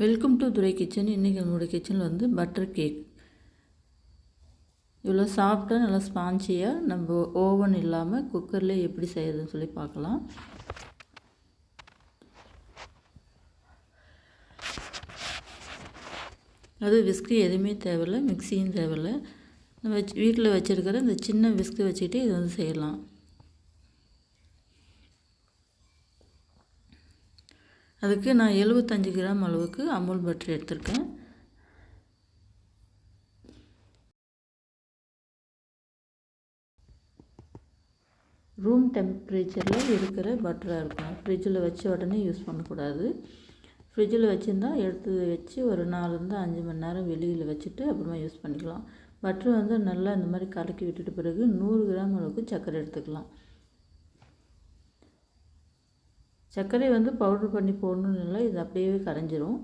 Welcome to Durai kitchen இன்றைக்கி நம்மளோட கிச்சனில் வந்து பட்டர் கேக் இவ்வளோ சாஃப்டாக நல்லா ஸ்பாஞ்சியாக நம்ம ஓவன் இல்லாமல் குக்கரில் எப்படி செய்கிறதுன்னு சொல்லி பார்க்கலாம். அது விஸ்கு எதுவுமே தேவையில்ல மிக்சியும் தேவையில்ல. நம்ம வச்சு வீட்டில் வச்சுருக்கிற இந்த சின்ன விஸ்கு வச்சுக்கிட்டு இது வந்து செய்யலாம். அதுக்கு நான் எழுபத்தஞ்சி கிராம் அளவுக்கு அமுல் பட்டர் எடுத்திருக்கேன். ரூம் டெம்பரேச்சரில் இருக்கிற பட்டராக இருக்கும் ஃப்ரிட்ஜில் வச்ச உடனே யூஸ் பண்ணக்கூடாது. ஃப்ரிட்ஜில் வச்சுருந்தா எடுத்து வச்சு ஒரு நாலுலேருந்து அஞ்சு மணி நேரம் வெளியில் வச்சுட்டு அப்புறமா யூஸ் பண்ணிக்கலாம். பட்டர் வந்து நல்லா இந்த மாதிரி கலக்கி விட்டுட்டு பிறகு நூறு கிராம் அளவுக்கு சர்க்கரை எடுத்துக்கலாம். சர்க்கரை வந்து பவுட்ரு பண்ணி போடணும்னு இல்லை இது அப்படியே கரைஞ்சிரும்.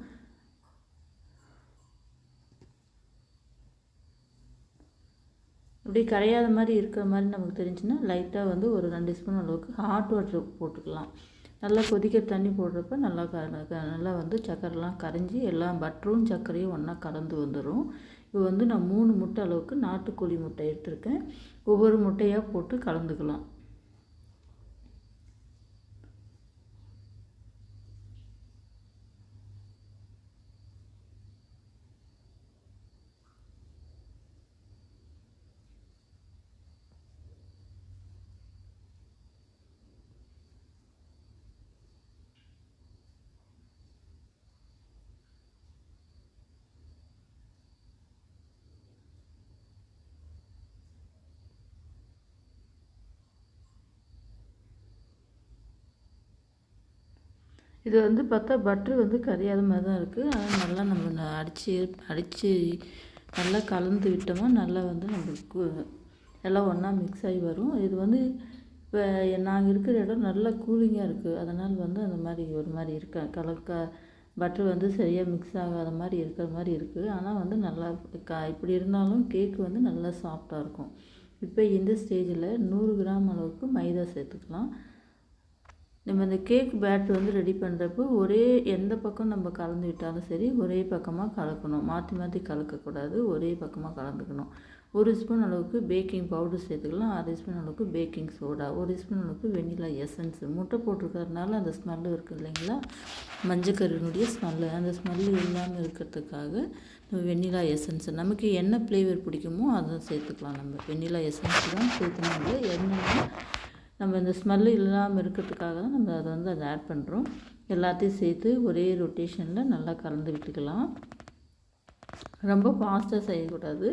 இப்படி கரையாத மாதிரி இருக்கிற மாதிரி நமக்கு தெரிஞ்சுன்னா லைட்டாக வந்து ஒரு ரெண்டு ஸ்பூன் அளவுக்கு ஹாட் வாட்டர் போட்டுக்கலாம். நல்லா கொதிக்கிற தண்ணி போடுறப்ப நல்லா க நல்லா வந்து சர்க்கரைலாம் கரைஞ்சி எல்லாம் பட்டரும் சர்க்கரையும் ஒன்றா கலந்து வந்துடும் இப்போ வந்து நான் மூணு முட்டை அளவுக்கு நாட்டுக்கோழி முட்டை எடுத்திருக்கேன். ஒவ்வொரு முட்டையாக போட்டு கலந்துக்கலாம். இது வந்து பார்த்தா பட்ரு வந்து கரையாத மாதிரி தான் இருக்குது ஆனால் நல்லா நம்ம அடித்து அடித்து நல்லா கலந்து விட்டோமா நல்லா வந்து நம்மளுக்கு எல்லாம் ஒன்றா மிக்ஸ் ஆகி வரும். இது வந்து இப்போ நாங்கள் இருக்கிற இடம் நல்லா கூலிங்காக இருக்குது அதனால் வந்து அந்த மாதிரி ஒரு மாதிரி இருக்க கலக்க பட்ரு வந்து சரியாக மிக்ஸ் ஆகாத மாதிரி இருக்கிற மாதிரி இருக்குது ஆனால் வந்து நல்லா க இப்படி இருந்தாலும் கேக்கு வந்து நல்லா சாஃப்டாக இருக்கும். இப்போ இந்த ஸ்டேஜில் நூறு கிராம் அளவுக்கு மைதா சேர்த்துக்கலாம். நம்ம இந்த கேக் பேட் வந்து ரெடி பண்ணுறப்போ ஒரே எந்த பக்கம் நம்ம கலந்து விட்டாலும் சரி ஒரே பக்கமாக கலக்கணும். மாற்றி மாற்றி கலக்கக்கூடாது. ஒரே பக்கமாக கலந்துக்கணும். ஒரு ஸ்பூன் அளவுக்கு பேக்கிங் பவுடர் சேர்த்துக்கலாம். அரை ஸ்பூன் அளவுக்கு பேக்கிங் சோடா ஒரு ஸ்பூன் அளவுக்கு வெண்ணிலா எசன்ஸ் முட்டை போட்டிருக்கறதுனால அந்த ஸ்மெல்லு இருக்குது இல்லைங்களா? மஞ்சக்கருவினுடைய ஸ்மெல்லு அந்த ஸ்மெல்லு இல்லாமல் இருக்கிறதுக்காக நம்ம வெண்ணிலா எசன்ஸ் நமக்கு என்ன ஃப்ளேவர் பிடிக்குமோ அதை சேர்த்துக்கலாம் நம்ம. வெண்ணிலா எசன்ஸ் தான் சேர்த்துனால என்னென்ன நம்ம இந்த ஸ்மெல்லு இல்லாமல் இருக்கிறதுக்காக தான் நம்ம அதை வந்து அதை ஆட் பண்ணுறோம் எல்லாத்தையும் சேர்த்து ஒரே ரொட்டேஷனில் நல்லா கலந்து விட்டுக்கலாம். ரொம்ப ஃபாஸ்ட்டாக செய்யக்கூடாது.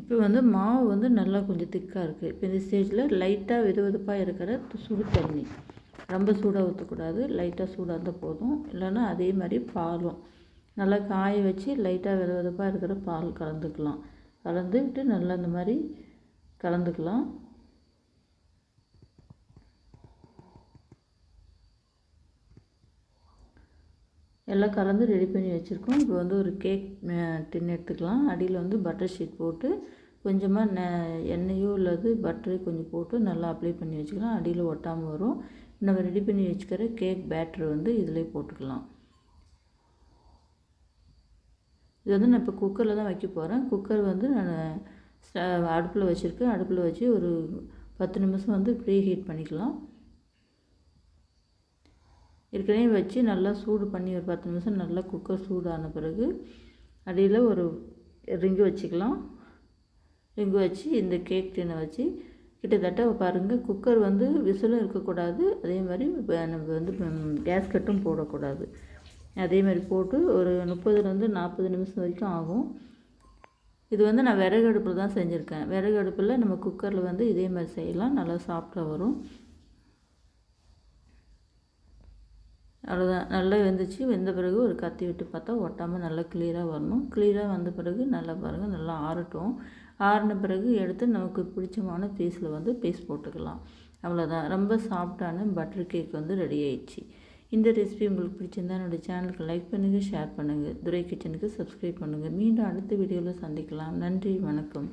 இப்போ வந்து மாவு வந்து நல்லா கொஞ்சம் திக்காக இருக்குது இப்போ இந்த ஸ்டேஜில் லைட்டாக வெது வெதுப்பாக இருக்கிற சுடு தண்ணி. ரொம்ப சூடாக ஊற்றக்கூடாது லைட்டாக சூடாக இருந்தால் போதும். இல்லைன்னா அதே மாதிரி பாலும். நல்லா காய வச்சு லைட்டாக வெது வெதுப்பாக இருக்கிற பால் கலந்துக்கலாம். கலந்து விட்டு நல்லா இந்த மாதிரி கலந்துக்கலாம். எல்லாம் கலந்து ரெடி பண்ணி வச்சுருக்கோம். இப்போ வந்து ஒரு கேக் டின் எடுத்துக்கலாம். அடியில் வந்து பட்டர் ஷீட் போட்டு கொஞ்சமாக ந எண்ணெயோ இல்லாது பட்டரை கொஞ்சம் போட்டு நல்லா அப்ளை பண்ணி வச்சுக்கலாம். அடியில் ஒட்டாமல் வரும். நம்ம ரெடி பண்ணி வச்சுக்கிற கேக் பேட்டர் வந்து இதிலே போட்டுக்கலாம். இது வந்து நான் இப்போ குக்கரில் தான் வைக்க போகிறேன். குக்கர் வந்து நான் அடுப்பில் வச்சுருக்கேன். அடுப்பில் வச்சு ஒரு பத்து நிமிஷம் வந்து ப்ரீ ஹீட் பண்ணிக்கலாம். ஏற்கனவே வச்சு நல்லா சூடு பண்ணி ஒரு பத்து நிமிஷம் நல்லா குக்கர் சூடான பிறகு அடியில் ஒரு ரிங்கு வச்சுக்கலாம். ரிங்கு வச்சு இந்த கேக் டின்னை வச்சு கிட்டத்தட்ட பாருங்கள் குக்கர் வந்து விசிலும் இருக்கக்கூடாது. அதே மாதிரி நம்ம வந்து கேஸ் கட்டும் போடக்கூடாது. அதே மாதிரி போட்டு ஒரு முப்பதுலேருந்து நாற்பது நிமிஷம் வரைக்கும் ஆகும். இது வந்து நான் விறகு அடுப்பில் தான் செஞ்சுருக்கேன். விறகு அடுப்பில் நம்ம குக்கரில் வந்து இதே மாதிரி செய்யலாம். நல்லா சாஃப்டாக வரும். அவ்வளோதான் நல்லா வெந்துச்சு. வெந்த பிறகு ஒரு கத்தி விட்டு பார்த்தா ஒட்டாமல் நல்லா கிளியராக வரணும். கிளியராக வந்த பிறகு நல்லா பாருங்கள் நல்லா ஆறட்டும். ஆறின பிறகு எடுத்து நமக்கு பிடிச்சமான பீஸில் வந்து பீஸ் போட்டுக்கலாம். அவ்வளோதான் ரொம்ப சாஃப்டான பட்டர் கேக் வந்து ரெடி ஆயிடுச்சு. இந்த ரெசிபி உங்களுக்கு பிடிச்சிருந்தா என்னோடய சேனலுக்கு லைக் பண்ணுங்கள் ஷேர் பண்ணுங்கள் துரை கிச்சனுக்கு சப்ஸ்கிரைப் பண்ணுங்கள் மீண்டும் அடுத்த வீடியோவில் சந்திக்கலாம். நன்றி வணக்கம்.